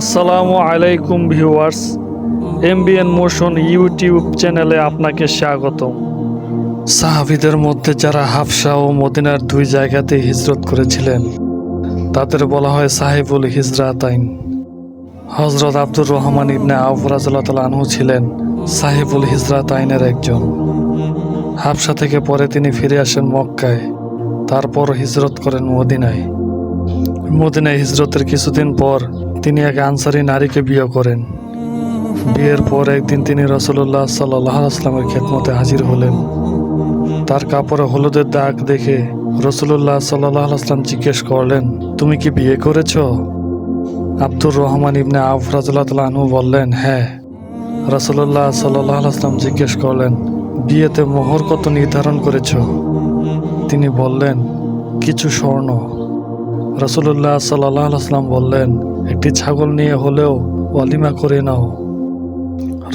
আসসালামু আলাইকুম viewers, MBN motion YouTube চ্যানেলে আপনাকে স্বাগত সাহাবিদের মধ্যে যারা হাফসা ও মদিনার দুই জায়গাতে হিজরত করেছিলেন, তাদের বলা হয় সাহেবুল হিজরাতাইন হজরত আব্দুর রহমান ইবনে আউফ রাজুল্লাহ আনহু ছিলেন সাহেবুল হিজরাতাইনের একজন। হাফসা থেকে পরে তিনি ফিরে আসেন মক্কায়, তারপর হিজরত করেন মদিনায়। মদিনায় হিজরতের কিছুদিন পর তিনি এক আনসারি নারীকে বিয়ে করেন। বিয়ের পর একদিন তিনি রসুল্লাহ সাল্লাহ আসলামের খেদমতে হাজির হলেন। তার কাপড়ে হলুদের দাগ দেখে রসুল্লাহ সাল্লাহ আসলাম জিজ্ঞেস করলেন, তুমি কি বিয়ে করেছ? আব্দুর রহমান ইবনে আনহু বললেন হ্যাঁ। রসুল্লাহ সাল্লাহ আসলাম জিজ্ঞেস করলেন, বিয়েতে মোহর কত নির্ধারণ করেছ? তিনি বললেন, কিছু স্বর্ণ। রসুল্লাহ সাল্লাহ আসলাম বললেন একটি ছাগল নিয়ে হলেও ওয়ালিমা করে নাও।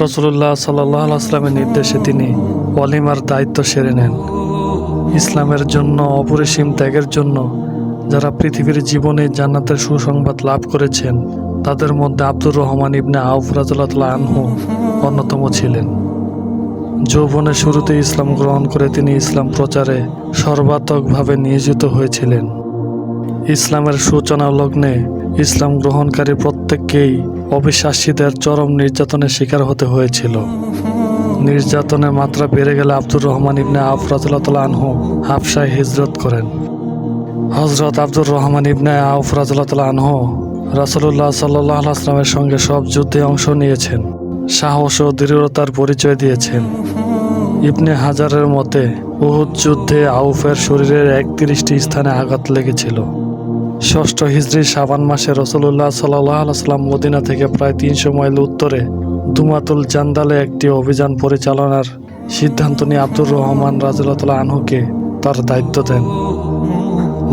রসুল্লাহ সাল্লাহ নির্দেশে তিনি ওয়ালিমার দায়িত্ব সেরে নেন। ইসলামের জন্য, অপরিসীম ত্যাগের জন্য যারা পৃথিবীর জীবনে জান্নাতের সুসংবাদ লাভ করেছেন, তাদের মধ্যে আব্দুর রহমান ইবনে আউফ রাজুল্লাহ আনহু অন্যতম ছিলেন। যৌবনের শুরুতে ইসলাম গ্রহণ করে তিনি ইসলাম প্রচারে সর্বাত্মকভাবে নিয়োজিত হয়েছিলেন। ইসলামের সূচনা লগ্নে ইসলাম গ্রহণকারী প্রত্যেককেই অবিশ্বাসীদের চরম নির্যাতনের শিকার হতে হয়েছিল। নির্যাতনের মাত্রা বেড়ে গেলে আব্দুর রহমান ইবনে আফ আনহু হাফসায় হিজরত করেন। হজরত আব্দুর রহমান ইবনে আফরাজুল্লাহ আনহু রাসুল্লাহ সাল্লাহ আসলামের সঙ্গে সব যুদ্ধে অংশ নিয়েছেন। সাহস ও দৃঢ়তার পরিচয় দিয়েছেন। ইবনে হাজারের মতে, উহুদ যুদ্ধে আউফের শরীরের একত্রিশটি স্থানে আঘাত লেগেছিল। ষষ্ঠ হিজড়ি সাবান মাসে রসুল্লাহ সাল্লাহ আসলাম মদিনা থেকে প্রায় তিনশো মাইল উত্তরে দুমাতুল জান্দালে একটি অভিযান পরিচালনার সিদ্ধান্ত নিয়ে আব্দুর রহমান রাজুল্লাহ আনহুকে তার দায়িত্ব দেন।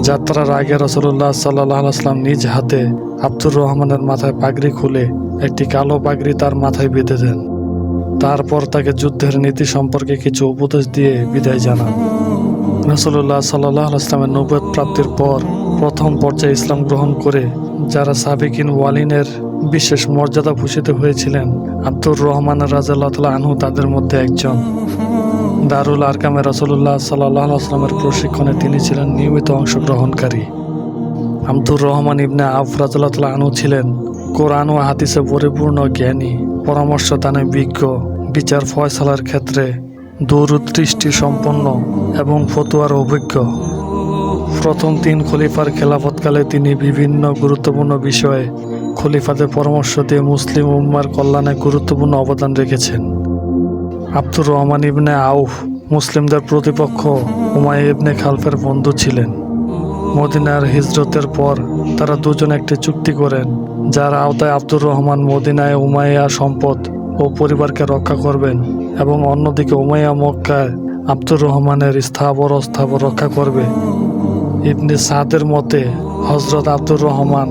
যাত্রার আগে রসুল্লাহ সাল্লাহ আসলাম নিজ হাতে আব্দুর রহমানের মাথায় পাগড়ি খুলে একটি কালো পাগড়ি তার মাথায় বেঁধে দেন। তারপর তাকে যুদ্ধের নীতি সম্পর্কে কিছু উপদেশ দিয়ে বিদায় জানান। রসুল্লাহ সাল্লাহ আসলামের নবদ প্রাপ্তির পর প্রথম পর্যায়ে ইসলাম গ্রহণ করে যারা সাবিকিন ওয়ালিনের বিশেষ মর্যাদা ভূষিত হয়েছিলেন, আব্দুর রহমান রাজাল্লাহ আনহু তাদের মধ্যে একজন। দারুল আরকামে রসুল্লাহ সাল্লাহ আসলামের প্রশিক্ষণে তিনি ছিলেন নিয়মিত অংশগ্রহণকারী। আব্দুর রহমান ইবনে আফ রাজাল্লাহ আনহু ছিলেন কোরআন ও হাদিসে পরিপূর্ণ জ্ঞানী পরামর্শ দানে বিজ্ঞ, বিচার ফয়সালার ক্ষেত্রে দূরদৃষ্টি সম্পন্ন এবং ফতুয়ার অভিজ্ঞ। প্রথম তিন খলিফার খেলাফতকালে তিনি বিভিন্ন গুরুত্বপূর্ণ বিষয়ে খলিফাদের পরামর্শ দিয়ে মুসলিম উম্মার কল্যাণে গুরুত্বপূর্ণ অবদান রেখেছেন। আব্দুর রহমান ইবনে আউফ মুসলিমদের প্রতিপক্ষ উমায় ইবনে খালফের বন্ধু ছিলেন। মদিনার হিজরতের পর তারা দুজন একটি চুক্তি করেন, যার আওতায় আব্দুর রহমান মদিনায় উমাইয়া সম্পদ ও পরিবারকে রক্ষা করবেন এবং অন্যদিকে উমাইয়া মক্কায় আব্দুর রহমানের স্থাবর অস্থাবর রক্ষা করবে। ইবনে সাদের মতে হজরত আব্দুর রহমান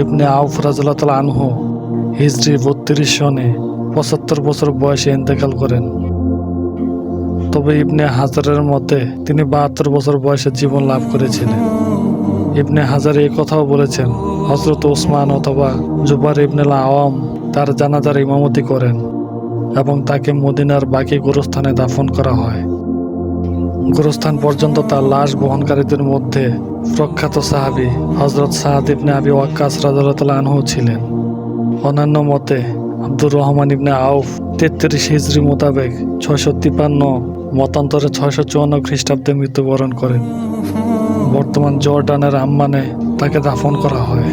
ইবনে আউফ রাজুল্লাহ আনহু হিজরি বত্রিশ সনে পঁচাত্তর বছর বয়সে ইন্তেকাল করেন। তবে ইবনে হাজারের মতে, তিনি বাহাত্তর বছর বয়সে জীবন লাভ করেছিলেন। ইবনে হাজার এই কথাও বলেছেন হজরত ওসমান অথবা জুবার ইবনেল আওয়াম তার জানাজার ইমামতি করেন এবং তাকে মদিনার বাকি গোরস্থানে দাফন করা হয়। গোরস্থান পর্যন্ত তার লাশ বহনকারীদের মধ্যে প্রখ্যাত সাহাবি হজরত সাহাদ ইবনে আবি ওয়াক্কাস রাজাল্লাহ আনহু ছিলেন। অন্যান্য মতে, আব্দুর রহমান ইবনে আউফ তেত্রিশ হিজড়ি মোতাবেক ছয়শো তিপান্ন মতান্তরে ছয়শো চুয়ান্ন খ্রিস্টাব্দে মৃত্যুবরণ করেন। বর্তমান জর্ডানের আম্মানে তাকে দাফন করা হয়।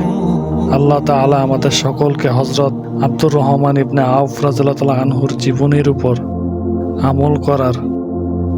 আল্লাহ তাআলা আমাদের সকলকে হজরত আব্দুর রহমান ইবনে আউফ রাজুল্লাহ আনহুর জীবনীর উপর আমল করার